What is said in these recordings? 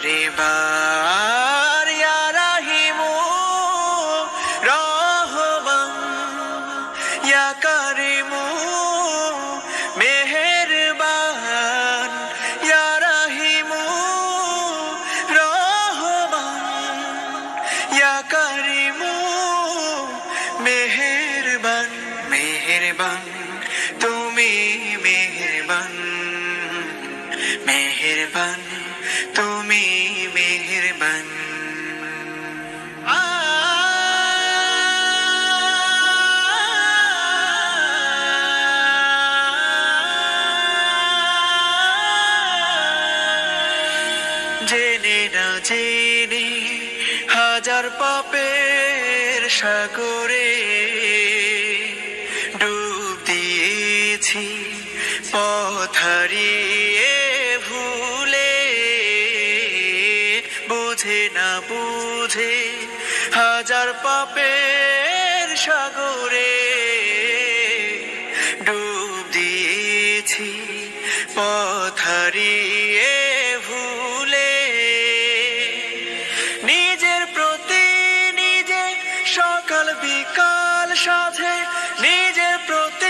বারে বার রাহিমু, রহমান, ইয়া কারিমু, মেহেরবান, ইয়া রাহিমু, রহমান, ইয়া কারিমু, মেহেরবান মেহেরবান, তুমি মেহেরবান মেহেরবান। তুমি মেহেরবান। জেনে না জেনে হাজার পাপের সাগরে ডুব দিয়েছি পথ বুঝে না বুঝে হাজার পাপের সাগরে ডুব দিয়েছি, পথ ভুলে। নিজের প্রতি নিজে সকাল বিকাল সাধে নিজের প্রতি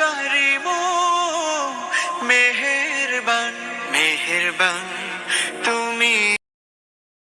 কারিম মেহেরবান মেহেরবান।